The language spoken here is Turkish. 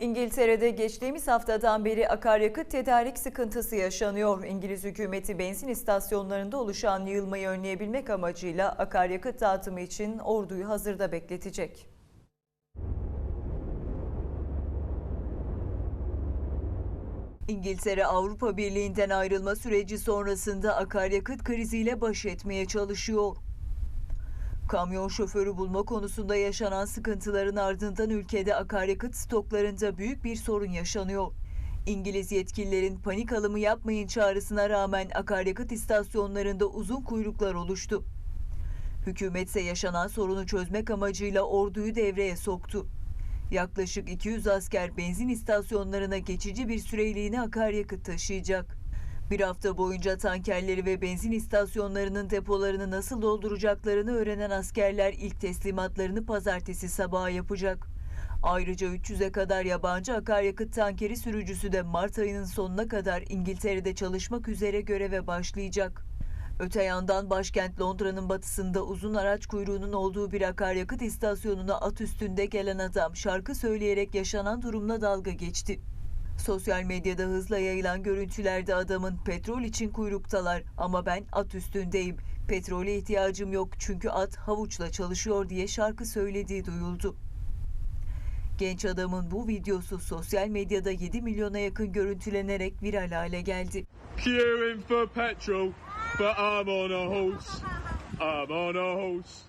İngiltere'de geçtiğimiz haftadan beri akaryakıt tedarik sıkıntısı yaşanıyor. İngiliz hükümeti benzin istasyonlarında oluşan yığılmayı önleyebilmek amacıyla akaryakıt dağıtımı için orduyu hazırda bekletecek. İngiltere Avrupa Birliği'nden ayrılma süreci sonrasında akaryakıt kriziyle baş etmeye çalışıyor. Kamyon şoförü bulma konusunda yaşanan sıkıntıların ardından ülkede akaryakıt stoklarında büyük bir sorun yaşanıyor. İngiliz yetkililerin panik alımı yapmayın çağrısına rağmen akaryakıt istasyonlarında uzun kuyruklar oluştu. Hükümet ise yaşanan sorunu çözmek amacıyla orduyu devreye soktu. Yaklaşık 200 asker benzin istasyonlarına geçici bir süreliğine akaryakıt taşıyacak. Bir hafta boyunca tankerleri ve benzin istasyonlarının depolarını nasıl dolduracaklarını öğrenen askerler ilk teslimatlarını pazartesi sabahı yapacak. Ayrıca 300'e kadar yabancı akaryakıt tankeri sürücüsü de Mart ayının sonuna kadar İngiltere'de çalışmak üzere göreve başlayacak. Öte yandan başkent Londra'nın batısında uzun araç kuyruğunun olduğu bir akaryakıt istasyonuna at üstünde gelen adam şarkı söyleyerek yaşanan durumla dalga geçti. Sosyal medyada hızla yayılan görüntülerde adamın petrol için kuyruktalar ama ben at üstündeyim. Petrole ihtiyacım yok çünkü at havuçla çalışıyor diye şarkı söylediği duyuldu. Genç adamın bu videosu sosyal medyada 7 milyona yakın görüntülenerek viral hale geldi. queuing for petrol, but I'm on a horse. I'm on a horse.